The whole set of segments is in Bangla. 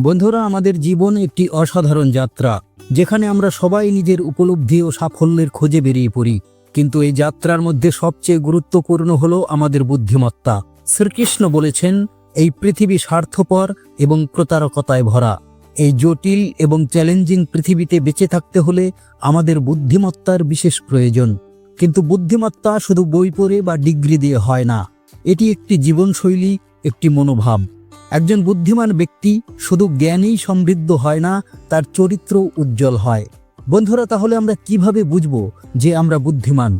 বন্ধুরা, আমাদের জীবন একটি অসাধারণ যাত্রা, যেখানে আমরা সবাই নিজের উপলব্ধি ও সাফল্যের খোঁজে বেরিয়ে পড়ি। কিন্তু এই যাত্রার মধ্যে সবচেয়ে গুরুত্বপূর্ণ হল আমাদের বুদ্ধিমত্তা। শ্রীকৃষ্ণ বলেছেন, এই পৃথিবী স্বার্থপর এবং প্রতারকতায় ভরা। এই জটিল এবং চ্যালেঞ্জিং পৃথিবীতে বেঁচে থাকতে হলে আমাদের বুদ্ধিমত্তার বিশেষ প্রয়োজন। কিন্তু বুদ্ধিমত্তা শুধু বই পড়ে বা ডিগ্রি দিয়ে হয় না। এটি একটি জীবনশৈলী, একটি মনোভাব। একজন বুদ্ধিমান ব্যক্তি শুধু জ্ঞানেই সমৃদ্ধ হয় না, তার চরিত্র উজ্জ্বল হয়। বন্ধুরা, তাহলে আমরা কীভাবে বুঝব যে আমরা বুদ্ধিমান?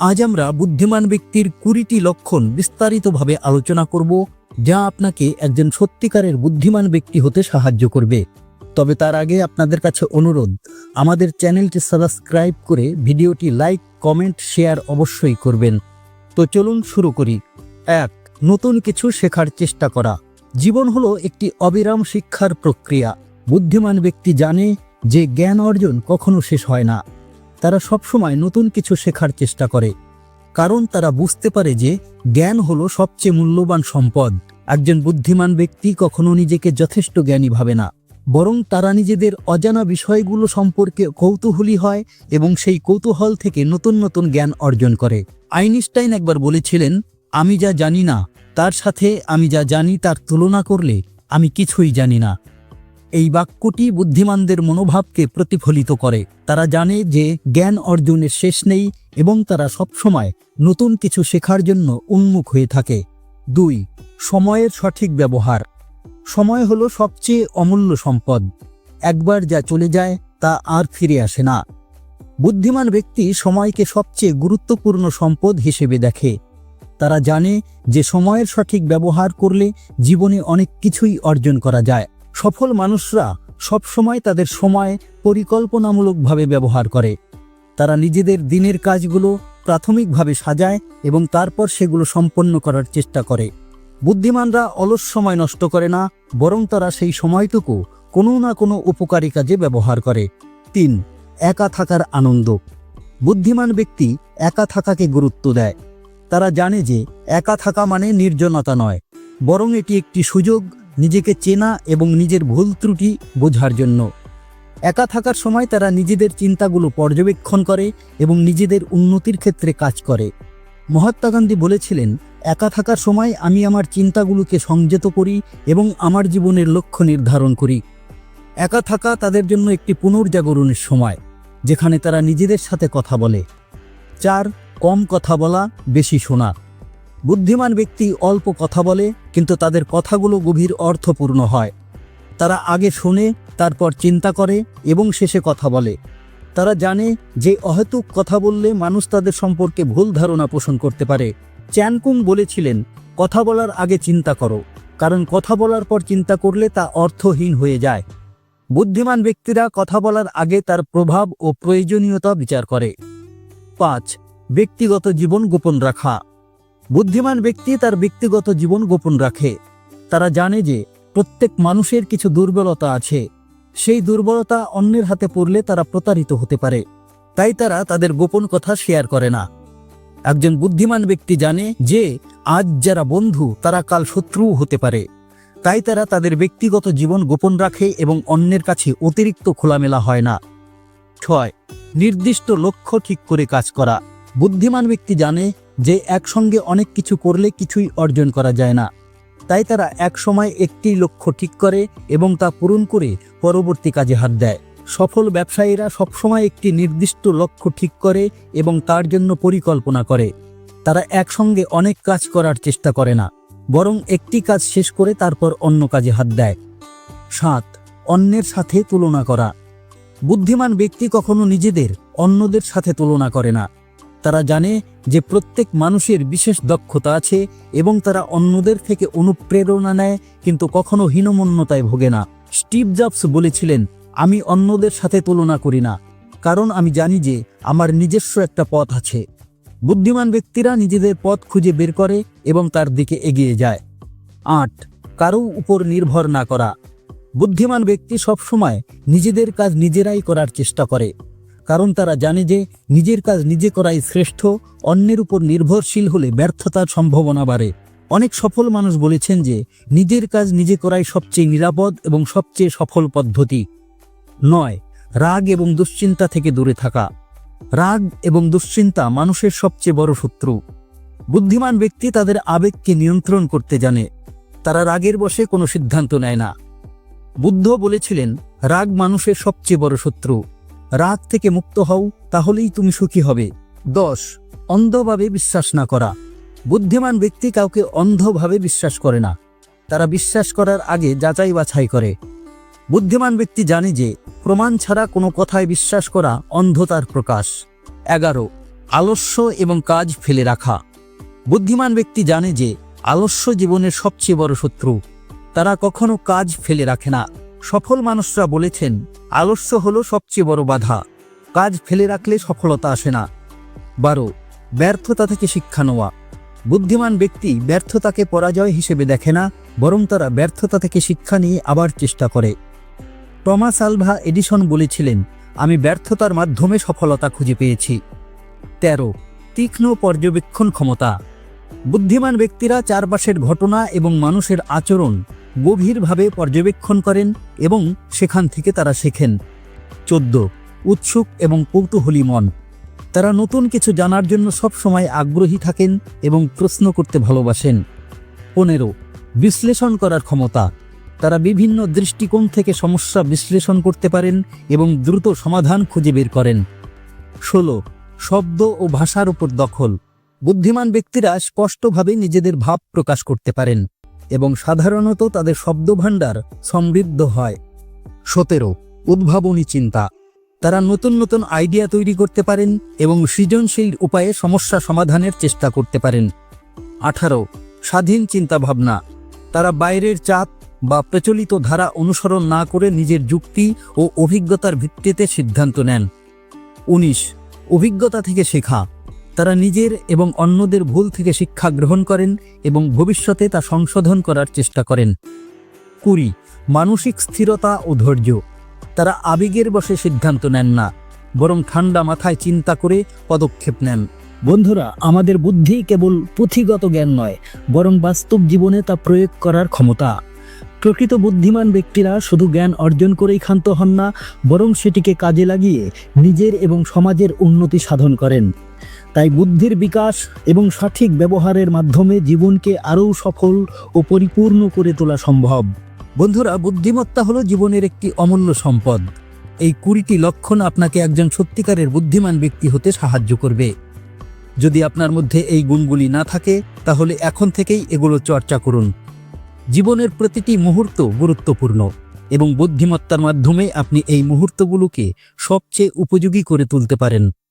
আজ আমরা বুদ্ধিমান ব্যক্তির কুড়িটি লক্ষণ বিস্তারিতভাবে আলোচনা করব, যা আপনাকে একজন সত্যিকারের বুদ্ধিমান ব্যক্তি হতে সাহায্য করবে। তবে তার আগে আপনাদের কাছে অনুরোধ, আমাদের চ্যানেলটি সাবস্ক্রাইব করে ভিডিওটি লাইক, কমেন্ট, শেয়ার অবশ্যই করবেন। তো চলুন শুরু করি। এক, নতুন কিছু শেখার চেষ্টা করা। জীবন হলো একটি অবিরাম শিক্ষার প্রক্রিয়া। বুদ্ধিমান ব্যক্তি জানে যে জ্ঞান অর্জন কখনো শেষ হয় না। তারা সবসময় নতুন কিছু শেখার চেষ্টা করে। কারণ তারা বুঝতে পারে যে জ্ঞান হলো সবচেয়ে মূল্যবান সম্পদ। একজন বুদ্ধিমান ব্যক্তি কখনো নিজেকে যথেষ্ট জ্ঞানী ভাবে না। বরং তারা নিজেদের অজানা বিষয়গুলো সম্পর্কে কৌতূহলী হয় এবং সেই কৌতূহল থেকে নতুন নতুন জ্ঞান অর্জন করে। আইনস্টাইন একবার বলেছিলেন, আমি যা জানি না তার সাথে আমি যা জানি তার তুলনা করলে আমি কিছুই জানি না। এই বাক্যটি বুদ্ধিমানদের মনোভাবকে প্রতিফলিত করে। তারা জানে যে জ্ঞান অর্জনের শেষ নেই এবং তারা সবসময় নতুন কিছু শেখার জন্য উন্মুখ হয়ে থাকে। দুই, সময়ের সঠিক ব্যবহার। সময় হলো সবচেয়ে অমূল্য সম্পদ। একবার যা চলে যায় তা আর ফিরে আসে না। বুদ্ধিমান ব্যক্তি সময়কে সবচেয়ে গুরুত্বপূর্ণ সম্পদ হিসেবে দেখে। তারা জানে যে সময়ের সঠিক ব্যবহার করলে জীবনে অনেক কিছুই অর্জন করা যায়। সফল মানুষরা সবসময় তাদের সময় পরিকল্পনামূলকভাবে ব্যবহার করে। তারা নিজেদের দিনের কাজগুলো প্রাথমিকভাবে সাজায় এবং তারপর সেগুলো সম্পন্ন করার চেষ্টা করে। বুদ্ধিমানরা অলস সময় নষ্ট করে না, বরং তারা সেই সময়টুকু কোনো না কোনো উপকারী কাজে ব্যবহার করে। তিন, একা থাকার আনন্দ। বুদ্ধিমান ব্যক্তি একা থাকাকে গুরুত্ব দেয়। তারা জানে যে একা থাকা মানে নির্জনতা নয়, বরং এটি একটি সুযোগ, নিজেকে চেনা এবং নিজের ভুল ত্রুটি বোঝার জন্য। একা থাকার সময় তারা নিজেদের চিন্তাগুলো পর্যবেক্ষণ করে এবং নিজেদের উন্নতির ক্ষেত্রে কাজ করে। মহাত্মা গান্ধী বলেছিলেন, একা থাকার সময় আমি আমার চিন্তাগুলোকে সংযত করি এবং আমার জীবনের লক্ষ্য নির্ধারণ করি। একা থাকা তাদের জন্য একটি পুনর্জাগরণের সময়, যেখানে তারা নিজেদের সাথে কথা বলে। চার কম কথা বলা বেশি শোনা। বুদ্ধিমান ব্যক্তি অল্প কথা বলে, কিন্তু তাদের কথাগুলো গভীর অর্থপূর্ণ হয়। তারা আগে শোনে, তারপর চিন্তা করে এবং শেষে কথা বলে। তারা জানে যে অহেতুক কথা বললে মানুষ তাদের সম্পর্কে ভুল ধারণা পোষণ করতে পারে। চ্যানকুং বলেছিলেন, কথা বলার আগে চিন্তা করো, কারণ কথা বলার পর চিন্তা করলে তা অর্থহীন হয়ে যায়। বুদ্ধিমান ব্যক্তিরা কথা বলার আগে তার প্রভাব ও প্রয়োজনীয়তা বিচার করে। পাঁচ ব্যক্তিগত জীবন গোপন রাখা। বুদ্ধিমান ব্যক্তি তার ব্যক্তিগত জীবন গোপন রাখে। তারা জানে যে প্রত্যেক মানুষের কিছু দুর্বলতা আছে। সেই দুর্বলতা অন্যের হাতে পড়লে তারা প্রতারিত হতে পারে। তাই তারা তাদের গোপন কথা শেয়ার করে না। একজন বুদ্ধিমান ব্যক্তি জানে যে আজ যারা বন্ধু, তারা কাল শত্রুও হতে পারে। তাই তারা তাদের ব্যক্তিগত জীবন গোপন রাখে এবং অন্যের কাছে অতিরিক্ত খোলামেলা হয় না। ছয়, নির্দিষ্ট লক্ষ্য ঠিক করে কাজ করা। বুদ্ধিমান ব্যক্তি জানে যে একসঙ্গে অনেক কিছু করলে কিছুই অর্জন করা যায় না। তাই তারা এক সময় একটি লক্ষ্য ঠিক করে এবং তা পূরণ করে পরবর্তী কাজে হাত দেয়। সফল ব্যবসায়ীরা সবসময় একটি নির্দিষ্ট লক্ষ্য ঠিক করে এবং তার জন্য পরিকল্পনা করে। তারা একসঙ্গে অনেক কাজ করার চেষ্টা করে না, বরং একটি কাজ শেষ করে তারপর অন্য কাজে হাত দেয়। সাত, অন্যের সাথে তুলনা করা। বুদ্ধিমান ব্যক্তি কখনো নিজেদের অন্যদের সাথে তুলনা করে না। তারা জানে যে প্রত্যেক মানুষের বিশেষ দক্ষতা আছে এবং তারা অন্যদের থেকে অনুপ্রেরণা নেয়, কিন্তু কখনো হীনমন্যতায় ভোগে না। স্টিভ জবস বলেছিলেন, আমি অন্যদের সাথে তুলনা করি না, কারণ আমি জানি যে আমার নিজস্ব একটা পথ আছে। বুদ্ধিমান ব্যক্তিরা নিজেদের পথ খুঁজে বের করে এবং তার দিকে এগিয়ে যায়। আট, কারও উপর নির্ভর না করা। বুদ্ধিমান ব্যক্তি সবসময় নিজেদের কাজ নিজেরাই করার চেষ্টা করে। কারণ তারা জানে যে নিজের কাজ নিজে করাই শ্রেষ্ঠ, অন্যের উপর নির্ভরশীল হলে ব্যর্থতার সম্ভাবনা বাড়ে। অনেক সফল মানুষ বলেছেন যে নিজের কাজ নিজে করাই সবচেয়ে নিরাপদ এবং সবচেয়ে সফল পদ্ধতি। নয়, রাগ এবং দুশ্চিন্তা থেকে দূরে থাকা। রাগ এবং দুশ্চিন্তা মানুষের সবচেয়ে বড় শত্রু। বুদ্ধিমান ব্যক্তি তাদের আবেগকে নিয়ন্ত্রণ করতে জানে। তারা রাগের বশে কোনো সিদ্ধান্ত নেয় না। বুদ্ধ বলেছিলেন, রাগ মানুষের সবচেয়ে বড় শত্রু। রাগ থেকে মুক্ত হও, তাহলেই তুমি সুখী হবে। দশ, অন্ধভাবে বিশ্বাস না করা। বুদ্ধিমান ব্যক্তি কাউকে অন্ধভাবে বিশ্বাস করে না। তারা বিশ্বাস করার আগে যাচাই বাছাই করে। বুদ্ধিমান ব্যক্তি জানে যে, প্রমাণ ছাড়া কোনো কথায় বিশ্বাস করা অন্ধতার প্রকাশ। এগারো, আলস্য এবং কাজ ফেলে রাখা। বুদ্ধিমান ব্যক্তি জানে যে, আলস্য জীবনের সবচেয়ে বড় শত্রু। তারা কখনো কাজ ফেলে রাখে না। সফল মানুষরা বলেছেন, আলস্য হলো সবচেয়ে বড় বাধা। কাজ ফেলে রাখলে সফলতা আসে না। বারো, ব্যর্থতা থেকে শিক্ষা নেওয়া। বুদ্ধিমান ব্যক্তি ব্যর্থতাকে পরাজয় হিসেবে দেখে না, বরং তারা ব্যর্থতা থেকে শিক্ষা নিয়ে আবার চেষ্টা করে। টমাস আলভা এডিসন বলেছিলেন, আমি ব্যর্থতার মাধ্যমে সফলতা খুঁজে পেয়েছি। তেরো, তীক্ষ্ণ পর্যবেক্ষণ ক্ষমতা। বুদ্ধিমান ব্যক্তিরা চারপাশের ঘটনা এবং মানুষের আচরণ গভীরভাবে পর্যবেক্ষণ করেন এবং সেখান থেকে তারা শেখেন। চোদ্দ, উৎসুক এবং কৌতূহলী মন। তারা নতুন কিছু জানার জন্য সবসময় আগ্রহী থাকেন এবং প্রশ্ন করতে ভালোবাসেন। পনেরো, বিশ্লেষণ করার ক্ষমতা। তারা বিভিন্ন দৃষ্টিকোণ থেকে সমস্যা বিশ্লেষণ করতে পারেন এবং দ্রুত সমাধান খুঁজে বের করেন। ষোলো, শব্দ ও ভাষার উপর দখল। বুদ্ধিমান ব্যক্তিরা স্পষ্টভাবে নিজেদের ভাব প্রকাশ করতে পারেন। এবং সাধারণত তাদের শব্দভাণ্ডার সমৃদ্ধ হয়। সতেরো, উদ্ভাবনী চিন্তা। তারা নতুন নতুন আইডিয়া তৈরি করতে পারেন এবং সৃজনশীল উপায়ে সমস্যা সমাধানের চেষ্টা করতে পারেন। আঠারো, স্বাধীন চিন্তাভাবনা। তারা বাইরের চাপ বা প্রচলিত ধারা অনুসরণ না করে নিজের যুক্তি ও অভিজ্ঞতার ভিত্তিতে সিদ্ধান্ত নেন। উনিশ, অভিজ্ঞতা থেকে শেখা। তারা নিজের এবং অন্যদের ভুল থেকে শিক্ষা গ্রহণ করেন এবং ভবিষ্যতে তা সংশোধন করার চেষ্টা করেন। কুড়ি, মানসিক স্থিরতা ও ধৈর্য। তারা আবেগের বসে সিদ্ধান্ত নেন না, বরং ঠান্ডা মাথায় চিন্তা করে পদক্ষেপ নেন। বন্ধুরা, আমাদের বুদ্ধি কেবল পুঁথিগত জ্ঞান নয়, বরং বাস্তব জীবনে তা প্রয়োগ করার ক্ষমতা। প্রকৃত বুদ্ধিমান ব্যক্তিরা শুধু জ্ঞান অর্জন করেই ক্ষান্ত হন না, বরং সেটিকে কাজে লাগিয়ে নিজের এবং সমাজের উন্নতি সাধন করেন। তাই বুদ্ধির বিকাশ এবং সঠিক ব্যবহারের মাধ্যমে জীবনকে আরও সফল ও পরিপূর্ণ করে তোলা সম্ভব। বন্ধুরা, বুদ্ধিমত্তা হলো জীবনের একটি অমূল্য সম্পদ। এই কুড়িটি লক্ষণ আপনাকে একজন সত্যিকারের বুদ্ধিমান ব্যক্তি হতে সাহায্য করবে। যদি আপনার মধ্যে এই গুণগুলি না থাকে, তাহলে এখন থেকেই এগুলো চর্চা করুন। জীবনের প্রতিটি মুহূর্ত গুরুত্বপূর্ণ এবং বুদ্ধিমত্তার মাধ্যমে আপনি এই মুহূর্তগুলোকে সবচেয়ে উপযোগী করে তুলতে পারেন।